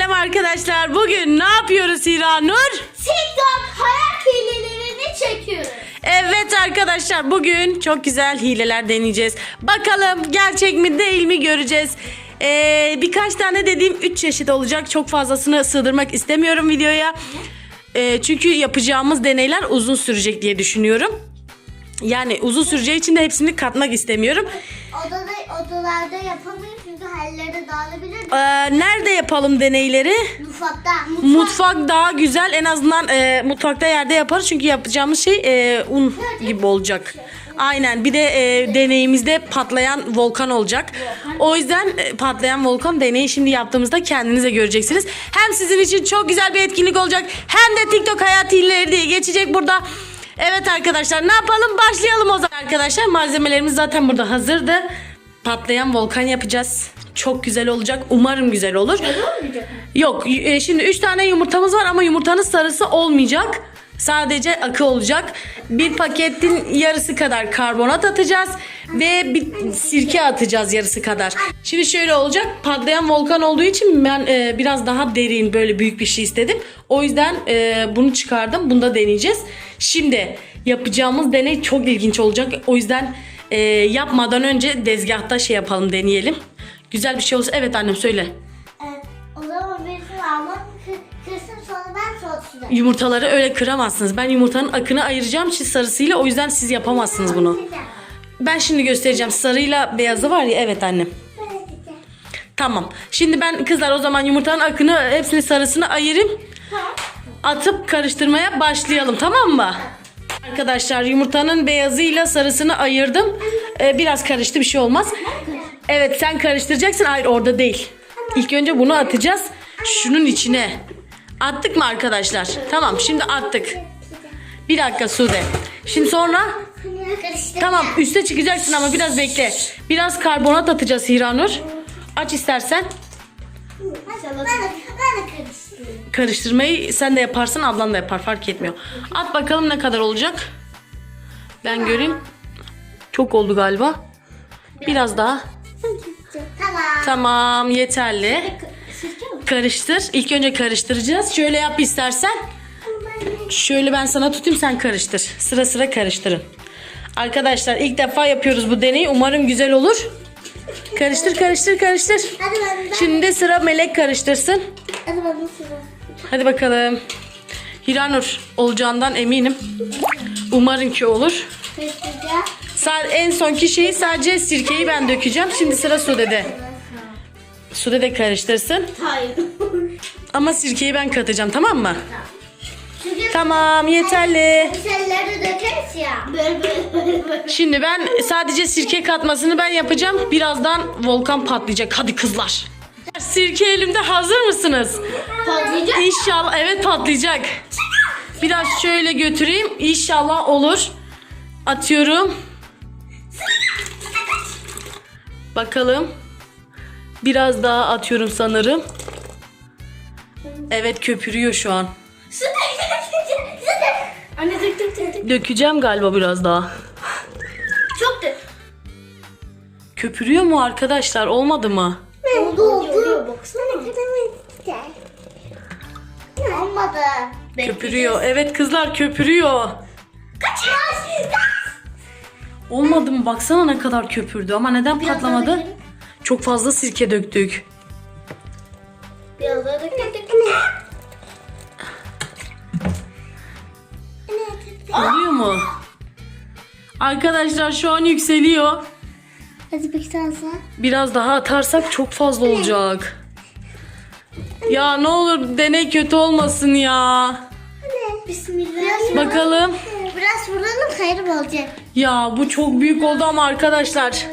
Selam arkadaşlar. Bugün ne yapıyoruz Hira Nur? TikTok hayat hilelerini çekiyoruz. Evet arkadaşlar bugün çok güzel hileler deneyeceğiz. Bakalım gerçek mi değil mi göreceğiz. Ee, birkaç tane dediğim 3 çeşit olacak. Çok fazlasını sığdırmak istemiyorum videoya. Ee, çünkü yapacağımız deneyler uzun sürecek diye düşünüyorum. Yani uzun süreceği için de hepsini katmak istemiyorum. Odada, odalarda yapamayız halleri dağılabilir. Ee, nerede yapalım deneyleri? Mutfakta. Mutfak daha güzel. En azından e, mutfakta yerde yaparız. Çünkü yapacağımız şey e, un gibi olacak. Aynen. Bir de e, deneyimizde patlayan volkan olacak. O yüzden e, patlayan volkan deneyi şimdi yaptığımızda kendinize göreceksiniz. Hem sizin için çok güzel bir etkinlik olacak. Hem de TikTok hayat hilleri diye geçecek burada. Evet arkadaşlar ne yapalım? Başlayalım o zaman. Arkadaşlar malzemelerimiz zaten burada hazırdı. Patlayan volkan yapacağız. Çok güzel olacak. Umarım güzel olur. Yok e, şimdi 3 tane yumurtamız var ama yumurtanın sarısı olmayacak. Sadece akı olacak. Bir paketin yarısı kadar karbonat atacağız ve bir sirke atacağız yarısı kadar. Şimdi şöyle olacak. Patlayan volkan olduğu için ben e, biraz daha derin böyle büyük bir şey istedim. O yüzden e, bunu çıkardım. Bunu da deneyeceğiz. Şimdi yapacağımız deney çok ilginç olacak. O yüzden e, yapmadan önce dezgahta şey yapalım deneyelim. Güzel bir şey olursa evet annem söyle. Evet, o zaman birisini kırsın sonra ben soğutsun. Yumurtaları öyle kıramazsınız. Ben yumurtanın akını ayıracağım için sarısıyla o yüzden siz yapamazsınız bunu. Ben şimdi göstereceğim. Sarıyla beyazı var ya evet annem. Tamam. Şimdi ben kızlar o zaman yumurtanın akını hepsini sarısını ayırayım. Atıp karıştırmaya başlayalım tamam mı? Arkadaşlar yumurtanın beyazıyla sarısını ayırdım. Ee, biraz karıştı bir şey olmaz. Evet sen karıştıracaksın. Hayır orada değil. İlk önce bunu atacağız. Şunun içine. Attık mı arkadaşlar? Tamam şimdi attık. Bir dakika Sude. Şimdi sonra tamam üste çıkacaksın ama biraz bekle. Biraz karbonat atacağız Hiranur. Aç istersen. Ben ben. Karıştırmayı sen de yaparsın ablan da yapar fark etmiyor. At bakalım ne kadar olacak. Ben göreyim. Çok oldu galiba. Biraz daha. Tamam. Tamam yeterli. Karıştır. İlk önce karıştıracağız. Şöyle yap istersen. Şöyle ben sana tutayım sen karıştır. Sıra sıra karıştırın. Arkadaşlar ilk defa yapıyoruz bu deneyi. Umarım güzel olur. Karıştır karıştır karıştır. Şimdi de sıra Melek karıştırsın. Hadi bakalım. Hiranur olacağından eminim. Umarım ki olur. Karıştıracağım. Sa- en sonki şeyi sadece sirkeyi ben dökeceğim. Şimdi sıra Sude'de. Sude de karıştırsın. Hayır. Ama sirkeyi ben katacağım tamam mı? Tamam yeterli. Selleri dökeriz ya. Böyle böyle böyle böyle. Şimdi ben sadece sirke katmasını ben yapacağım. Birazdan volkan patlayacak. Hadi kızlar. Sirke elimde hazır mısınız? Patlayacak. İnşallah evet patlayacak. Biraz şöyle götüreyim. İnşallah olur. Atıyorum. Bakalım. Biraz daha atıyorum sanırım. Evet köpürüyor şu an. Anne dök dök dök. dök. Dökeceğim galiba biraz daha. Çok dök. Köpürüyor mu arkadaşlar? Olmadı mı? Oldu oldu. Baksana. Olmadı. Köpürüyor. Evet kızlar köpürüyor. Kaç. Olmadı mı? Baksana ne kadar köpürdü ama neden patlamadı? dökelim. Çok fazla sirke döktük. Biraz daha dök dök dök. Oluyor mu? Arkadaşlar şu an yükseliyor. Hadi bir tane daha. Biraz daha atarsak çok fazla olacak. Ya ne olur deney kötü olmasın ya. Bismillah. Bakalım. Biraz vuralım kaybolacak. Ya bu çok büyük oldu ama arkadaşlar.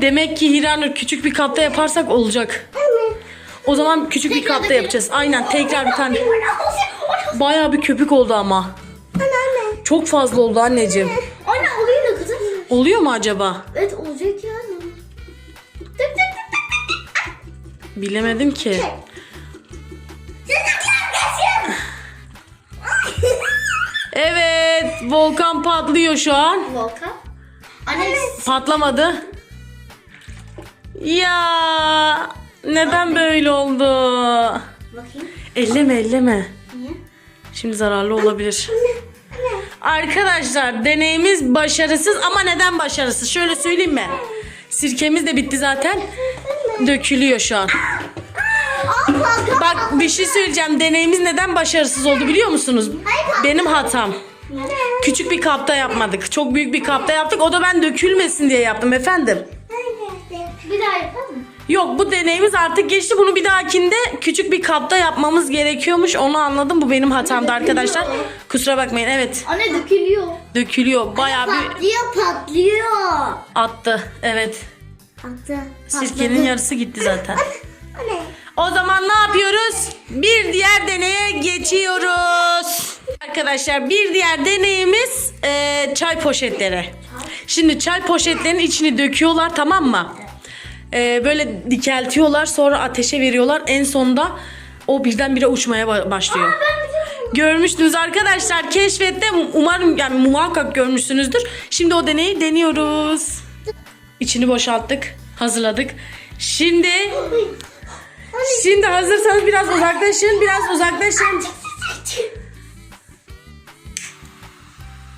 Demek ki Hiranur küçük bir kapta yaparsak olacak. O zaman küçük bir kapta yapacağız. Aynen tekrar bir tane. Bayağı bir köpük oldu ama. Anne Çok fazla oldu anneciğim. anne. Oluyor da kızım. Oluyor mu acaba? Evet olacak yani. Bilemedim ki. Volkan patlıyor şu an. Volkan. Anne Patlamadı. Ya neden böyle oldu? Bakayım. Elleme elleme. Niye? Şimdi zararlı olabilir. Arkadaşlar deneyimiz başarısız ama neden başarısız? Şöyle söyleyeyim mi? Sirkemiz de bitti zaten. Dökülüyor şu an. Bak bir şey söyleyeceğim. Deneyimiz neden başarısız oldu biliyor musunuz? Benim hatam. Küçük bir kapta yapmadık. Çok büyük bir kapta yaptık. O da ben dökülmesin diye yaptım efendim. Bir daha yapalım mı? Yok bu deneyimiz artık geçti. Bunu bir dahakinde küçük bir kapta yapmamız gerekiyormuş. Onu anladım. Bu benim hatamdı arkadaşlar. Kusura bakmayın. Evet. Anne dökülüyor. Dökülüyor. Bayağı bir Patlıyor patlıyor. attı. Evet. Attı. Sirkenin yarısı gitti zaten. Anne. O zaman ne yapıyoruz? Bir diğer deneye geçiyoruz. Arkadaşlar bir diğer deneyimiz e, çay poşetleri. Şimdi çay poşetlerinin içini döküyorlar tamam mı? E, böyle dikeltiyorlar sonra ateşe veriyorlar. En sonunda o birdenbire uçmaya ba- başlıyor. Görmüştünüz arkadaşlar keşfette umarım yani muhakkak görmüşsünüzdür. Şimdi o deneyi deniyoruz. İçini boşalttık, hazırladık. Şimdi Şimdi hazırsanız biraz uzaklaşın, biraz uzaklaşın.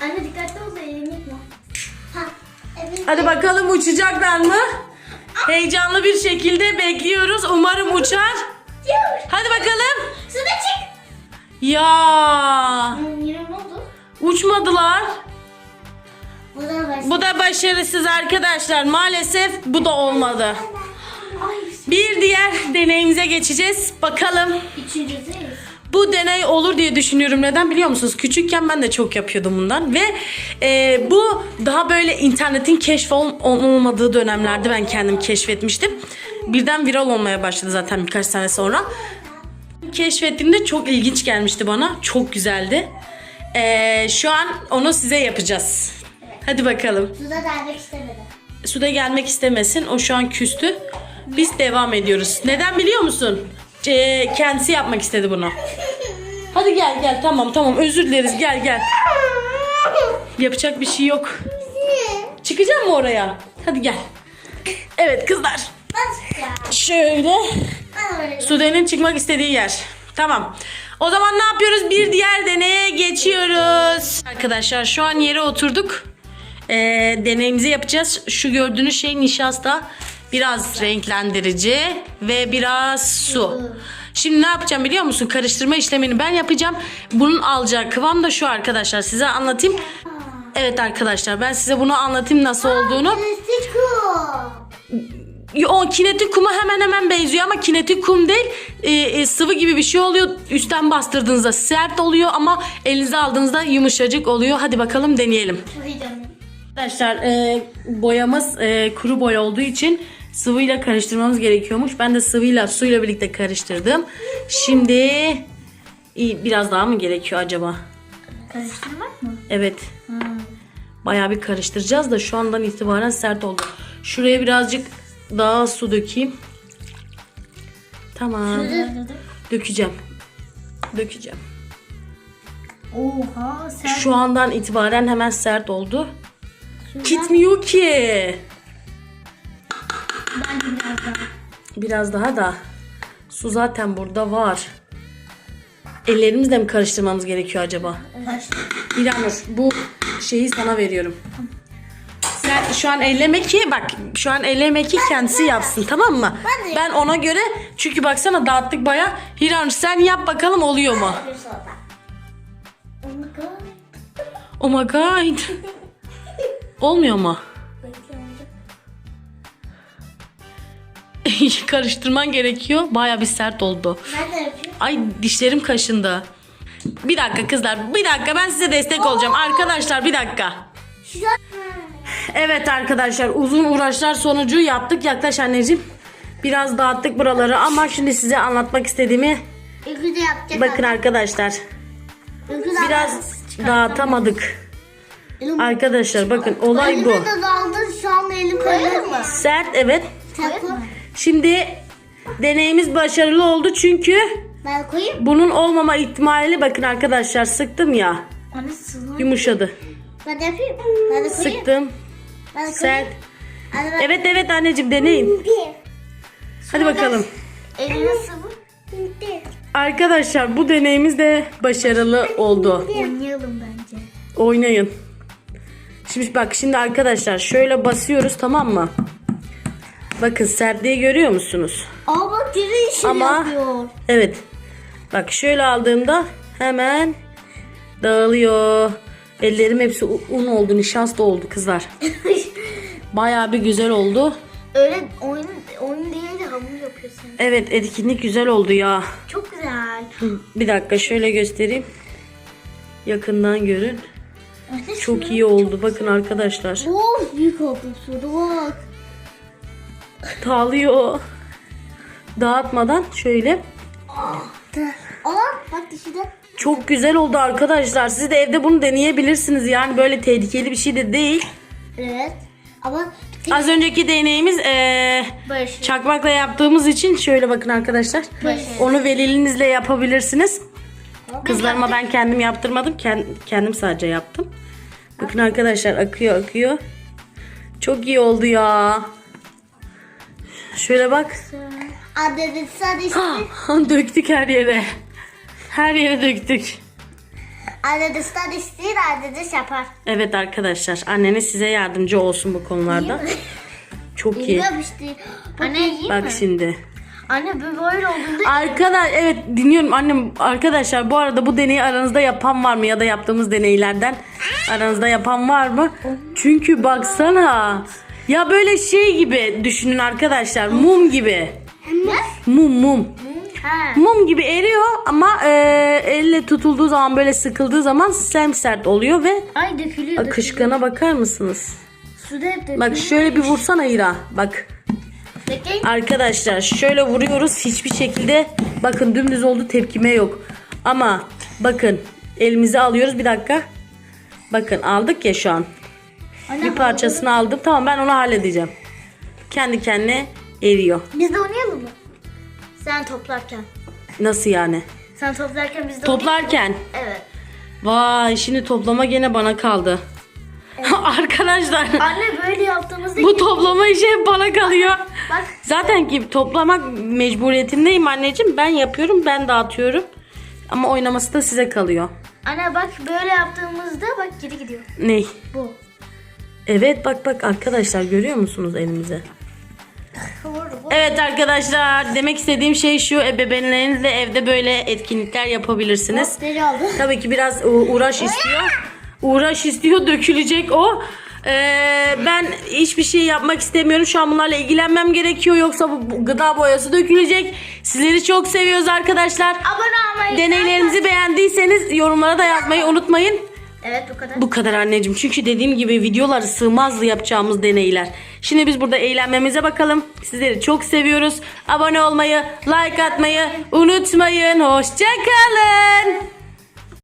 Anne dikkatli ol da elini yıkma. Ha, evet. Hadi bakalım uçacaklar mı? Heyecanlı bir şekilde bekliyoruz. Umarım uçar. Hadi bakalım. Suda çık. Ya Hmm, Yine ne oldu? uçmadılar. Bu da baş. Bu da başarısız arkadaşlar. Maalesef bu da olmadı. Bir diğer deneyimize geçeceğiz. Bakalım. Üçüncüdeyiz. Bu deney olur diye düşünüyorum. Neden biliyor musunuz? Küçükken ben de çok yapıyordum bundan ve e, bu daha böyle internetin keşf ol- olmadığı dönemlerde ben kendim keşfetmiştim. Birden viral olmaya başladı zaten birkaç sene sonra. Keşfettiğimde çok ilginç gelmişti bana. Çok güzeldi. E, şu an onu size yapacağız. Hadi bakalım. Suda dermek istemedi. Suda gelmek istemesin. O şu an küstü. Biz devam ediyoruz. Neden biliyor musun? E, kendisi yapmak istedi bunu. Hadi gel gel tamam tamam özür dileriz gel gel. Yapacak bir şey yok. Çıkacak mı oraya? Hadi gel. Evet kızlar. Şöyle. Sude'nin çıkmak istediği yer. Tamam. O zaman ne yapıyoruz? Bir diğer deneye geçiyoruz. Arkadaşlar şu an yere oturduk. Ee, deneyimizi yapacağız. Şu gördüğünüz şey nişasta. Biraz renklendirici ve biraz su. Şimdi ne yapacağım biliyor musun? Karıştırma işlemini ben yapacağım. Bunun alacağı kıvam da şu arkadaşlar. Size anlatayım. Evet arkadaşlar ben size bunu anlatayım nasıl olduğunu. O kinetik kuma hemen hemen benziyor ama kinetik kum değil. Ee, e, sıvı gibi bir şey oluyor. Üstten bastırdığınızda sert oluyor ama elinize aldığınızda yumuşacık oluyor. Hadi bakalım deneyelim. Arkadaşlar e, boyamız e, kuru boya olduğu için sıvıyla karıştırmamız gerekiyormuş. Ben de sıvıyla suyla birlikte karıştırdım. Şimdi iyi, biraz daha mı gerekiyor acaba? Karıştırmak mı? Evet. Bayağı bir karıştıracağız da şu andan itibaren sert oldu. Şuraya birazcık daha su dökeyim. Tamam. Dökeceğim. Dökeceğim. Oha sen. Şu andan itibaren hemen sert oldu. Gitmiyor ki. Bence biraz daha. Biraz daha da. Su zaten burada var. Ellerimizle mi karıştırmamız gerekiyor acaba? İlhanur bu şeyi sana veriyorum. Sen şu an elleme ki bak şu an elleme ki kendisi yapsın tamam mı? Ben ona göre çünkü baksana dağıttık baya. Hiranur sen yap bakalım oluyor mu? Oh my god. Oh my god. Olmuyor mu? Karıştırman gerekiyor. Baya bir sert oldu. Ben de yapayım. Ay dişlerim kaşındı. Bir dakika kızlar. Bir dakika ben size destek olacağım. Arkadaşlar bir dakika. Evet arkadaşlar uzun uğraşlar sonucu yaptık. Yaklaş anneciğim. Biraz dağıttık buraları ama şimdi size anlatmak istediğimi Öykü de yapacak. bakın arkadaşlar. Öykü de Biraz dağıtamadık. Elim, Arkadaşlar bakın olay bu. Elime de daldı şu an elim koyalım mı? Sert evet. Koy. Şimdi deneyimiz başarılı oldu çünkü Ben koyayım. bunun olmama ihtimali bakın arkadaşlar sıktım ya sıvı. yumuşadı. Ben de yapayım. Ben de koyayım. Sıktım Ben de sert. koyayım. Hadi ben. Evet evet anneciğim deneyin. Bir. Hadi bakalım. Eline sıvı. Arkadaşlar bu deneyimiz de başarılı oldu. Oynayalım bence. Oynayın. Şimdi bak şimdi arkadaşlar şöyle basıyoruz tamam mı? Bakın sertliği görüyor musunuz? Aa bak diri işi Ama- yapıyor. Evet. Bak şöyle aldığımda hemen dağılıyor. Ellerim hepsi un oldu, nişasta oldu kızlar. Bayağı bir güzel oldu. Öyle oyun oyun değil de hamur yapıyorsun. Evet etkinlik güzel oldu ya. Çok güzel. Bir dakika şöyle göstereyim. Yakından görün. Çok iyi oldu. Bakın arkadaşlar. Of büyük oldum şurada bak. Dağılıyor. Dağıtmadan şöyle. Aa bak dişi de. Çok güzel oldu arkadaşlar. Siz de evde bunu deneyebilirsiniz. Yani böyle tehlikeli bir şey de değil. Evet. Ama Az önceki deneyimiz eee, çakmakla yaptığımız için şöyle bakın arkadaşlar. Onu velilinizle yapabilirsiniz. Kızlarıma ben kendim yaptırmadım. Ken- Kendim sadece yaptım. Bakın arkadaşlar akıyor akıyor. Çok iyi oldu ya. Şöyle bak. Adede sadece döktük her yere. Her yere döktük. adede sadece değil adede yapar. Evet arkadaşlar anneniz size yardımcı olsun bu konularda. Çok iyi. Anne yiyeyim Bak mi? şimdi. Anne bu böyle olduğunda Arkadaş evet dinliyorum annem arkadaşlar bu arada bu deneyi aranızda yapan var mı ya da yaptığımız deneylerden aranızda yapan var mı? Çünkü baksana ya böyle şey gibi düşünün arkadaşlar mum gibi mum mum Ha. mum gibi eriyor ama e, elle tutulduğu zaman böyle sıkıldığı zaman sert oluyor ve Ay dökülüyor. akışkana bakar mısınız? Suda hep dökülüyor. Bak şöyle bir vursana İra bak Bekleyin. Arkadaşlar şöyle vuruyoruz hiçbir şekilde bakın dümdüz oldu tepkime yok. Ama bakın elimize alıyoruz bir dakika. Bakın aldık ya şu an. Bir parçasını aldım. Tamam ben onu halledeceğim. Kendi kendine eriyor. Biz de oynayalım mı? Sen toplarken. Nasıl yani? Sen toplarken biz de Toplarken. Evet. Vay şimdi toplama gene bana kaldı. Arkadaşlar Anne böyle yaptığımızda bu toplama işi hep bana kalıyor. bak Zaten ki toplamak mecburiyetindeyim anneciğim. Ben yapıyorum, ben dağıtıyorum. Ama oynaması da size kalıyor. anne bak böyle yaptığımızda bak geri gidiyor. Ney? Bu. Evet bak bak arkadaşlar görüyor musunuz elimize? Evet arkadaşlar demek istediğim şey şu ebeveynlerinizle evde böyle etkinlikler yapabilirsiniz. Aldı. Tabii ki biraz u- uğraş istiyor. Uğraş istiyor dökülecek o. Ee, ben hiçbir şey yapmak istemiyorum. Şu an bunlarla ilgilenmem gerekiyor. Yoksa bu, bu gıda boyası dökülecek. Sizleri çok seviyoruz arkadaşlar. Abone olmayı. Deneylerinizi beğendiyseniz yorumlara da yazmayı unutmayın. Evet bu kadar. Bu kadar anneciğim. Çünkü dediğim gibi videoları sığmazdı yapacağımız deneyler. Şimdi biz burada eğlenmemize bakalım. Sizleri çok seviyoruz. Abone olmayı, like atmayı unutmayın. Hoşçakalın.